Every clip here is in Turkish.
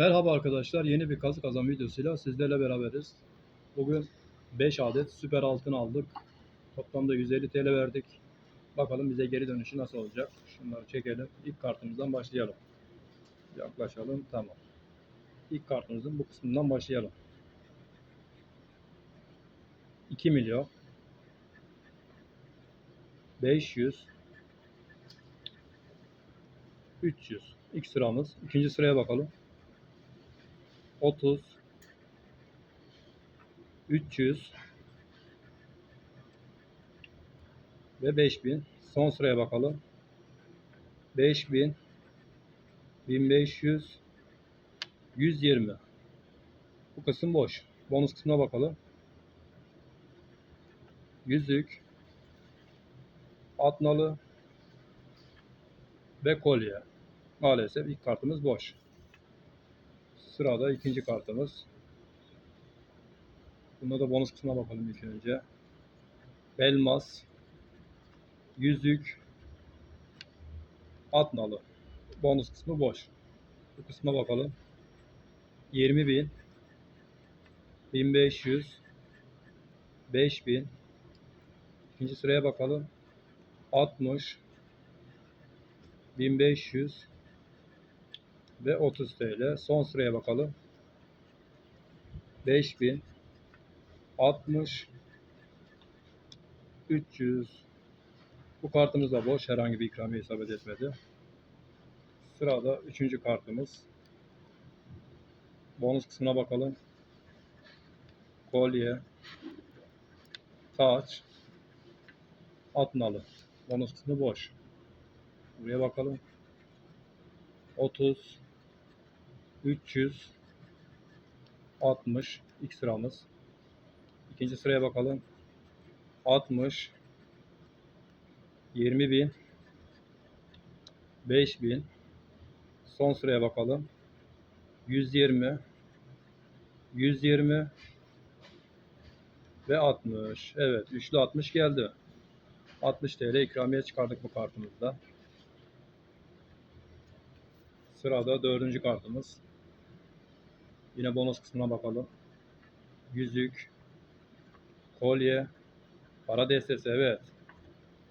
Merhaba arkadaşlar. Yeni bir kazı kazan videosuyla sizlerle beraberiz. Bugün 5 adet süper altın aldık. Toplamda 150 TL verdik. Bakalım bize geri dönüşü nasıl olacak. Şunları çekelim. İlk kartımızdan başlayalım. Yaklaşalım. Tamam. İlk kartımızın bu kısmından başlayalım. 2 milyon 500 300 İlk sıramız. İkinci sıraya bakalım. 30 300 ve 5000. Son sıraya bakalım. 5000 1500 120. Bu kısım boş. Bonus kısmına bakalım. Yüzük atnalı ve kolye. Maalesef ilk kartımız boş. Sırada ikinci kartımız. Bunda da bonus kısmına bakalım ilk önce. Elmas, yüzük, at nalı. Bonus kısmı boş. Bu kısma bakalım. 20 bin, 1500, 5000. İkinci sıraya bakalım. 60, 1500, ve 30 TL. Son sıraya bakalım. 5000 60 300 Bu kartımız da boş. Herhangi bir ikramiye isabet etmedi. Sırada 3. kartımız. Bonus kısmına bakalım. Kolye taç atnalı. Bonus kısmı boş. Buraya bakalım. 30 300 60 ilk sıramız. İkinci sıraya bakalım. 60 20 bin 5000 son sıraya bakalım. 120 120 ve 60. Evet, üçlü 60 geldi. 60 TL ikramiye çıkardık bu kartımızda. Sırada dördüncü kartımız. Yine bonus kısmına bakalım. Yüzük, kolye, para destesi evet.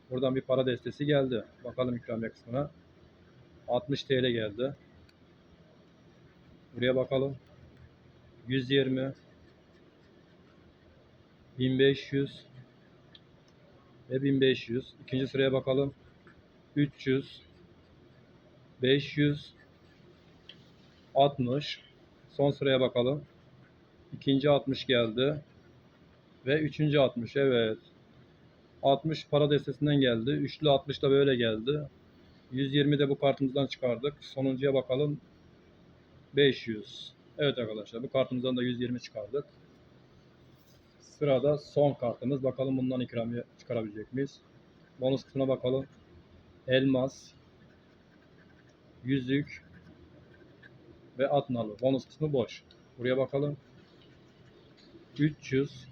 Buradan bir para destesi geldi. Bakalım ikramiye kısmına. 60 TL geldi. Buraya bakalım. 120 1500 ve 1500. İkinci sıraya bakalım. 300 500 60 Son sıraya bakalım. İkinci 60 geldi. Ve üçüncü 60. Evet. 60 para destesinden geldi. Üçlü 60 da böyle geldi. 120 de bu kartımızdan çıkardık. Sonuncuya bakalım. 500. Evet arkadaşlar bu kartımızdan da 120 çıkardık. Sırada son kartımız. Bakalım bundan ikramiye çıkarabilecek miyiz? Bonus kısmına bakalım. Elmas. Yüzük ve at nalı. Bonus kısmı boş. Buraya bakalım. 300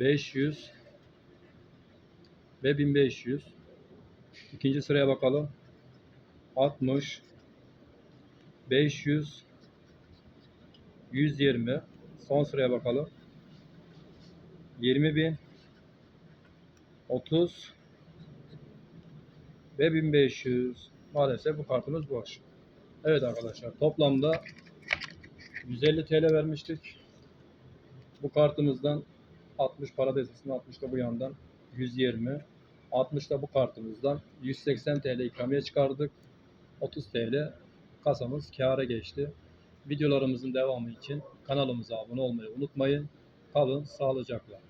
500 ve 1500. İkinci sıraya bakalım. 60 500 120 son sıraya bakalım. 20.000 30 ve 1500. Maalesef bu kartımız boş. Evet arkadaşlar toplamda 150 TL vermiştik. Bu kartımızdan 60 para destesine 60 da bu yandan 120 60 da bu kartımızdan 180 TL ikramiye çıkardık. 30 TL kasamız kâra geçti. Videolarımızın devamı için kanalımıza abone olmayı unutmayın. Kalın sağlıcakla.